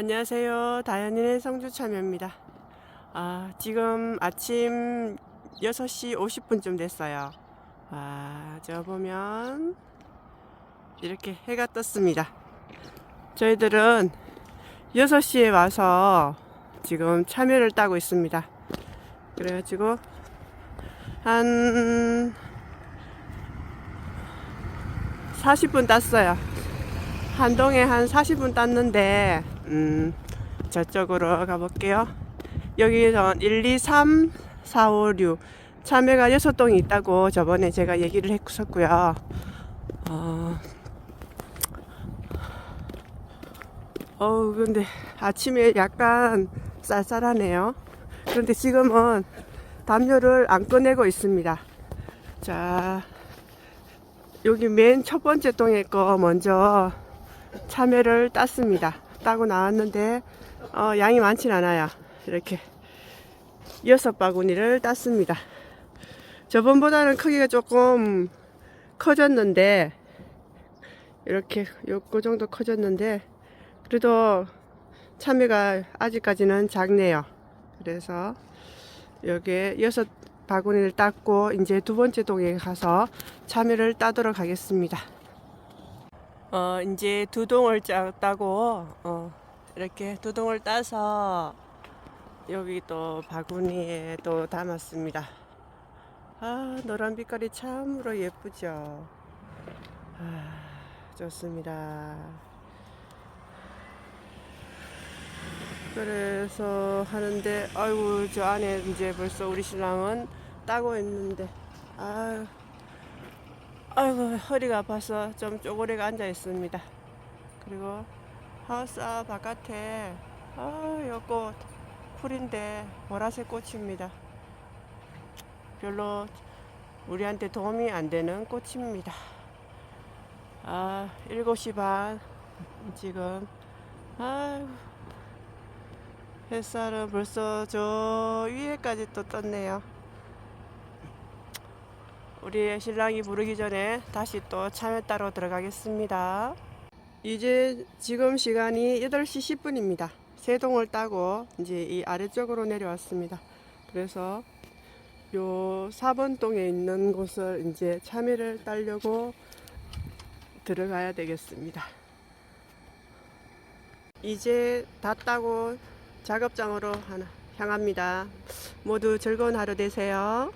안녕하세요. 다현이의 성주 참여입니다. 아, 지금 아침 6시 50분쯤 됐어요. 아, 저 보면 이렇게 해가 떴습니다. 저희들은 6시에 와서 지금 참외를 따고 있습니다. 그래가지고 한 40분 땄어요. 한동에 한 40분 땄는데 음, 저쪽으로 가볼게요. 여기서 1, 2, 3, 4, 5, 6 참외가 6동이 있다고 저번에 제가 얘기를 했었고요. 어, 어우 근데 아침에 약간 쌀쌀하네요. 그런데 지금은 담요를 안 꺼내고 있습니다. 자, 여기 맨 첫 번째 동에 거 먼저 참외를 땄습니다. 따고 나왔는데 어, 양이 많진 않아요. 이렇게 여섯 바구니를 땄습니다. 저번보다는 크기가 조금 커졌는데 이렇게 요거 정도 커졌는데 그래도 참외가 아직까지는 작네요. 그래서 여기에 여섯 바구니를 땄고 이제 두 번째 동에 가서 참외를 따도록 하겠습니다. 어 이제 두 동을 짜- 따고 어 이렇게 두 동을 따서 여기 또 바구니에 또 담았습니다. 아 노란 빛깔이 참으로 예쁘죠. 아 좋습니다. 그래서 하는데 아이고 저 안에 이제 벌써 우리 신랑은 따고 있는데 아유 아이고 허리가 아파서 좀 쪼그리고 앉아 있습니다. 그리고 하우스 앞 바깥에 아 요꽃 풀인데 보라색 꽃입니다. 별로 우리한테 도움이 안 되는 꽃입니다. 아 7시 반 지금 아이고 햇살은 벌써 저 위에까지 또 떴네요. 우리 신랑이 부르기 전에 다시 또 참외 따러 들어가겠습니다. 이제 지금 시간이 8시 10분입니다. 세동을 따고 이제 이 아래쪽으로 내려왔습니다. 그래서 요 4번 동에 있는 곳을 이제 참외를 따려고 들어가야 되겠습니다. 이제 다 따고 작업장으로 하나 향합니다. 모두 즐거운 하루 되세요.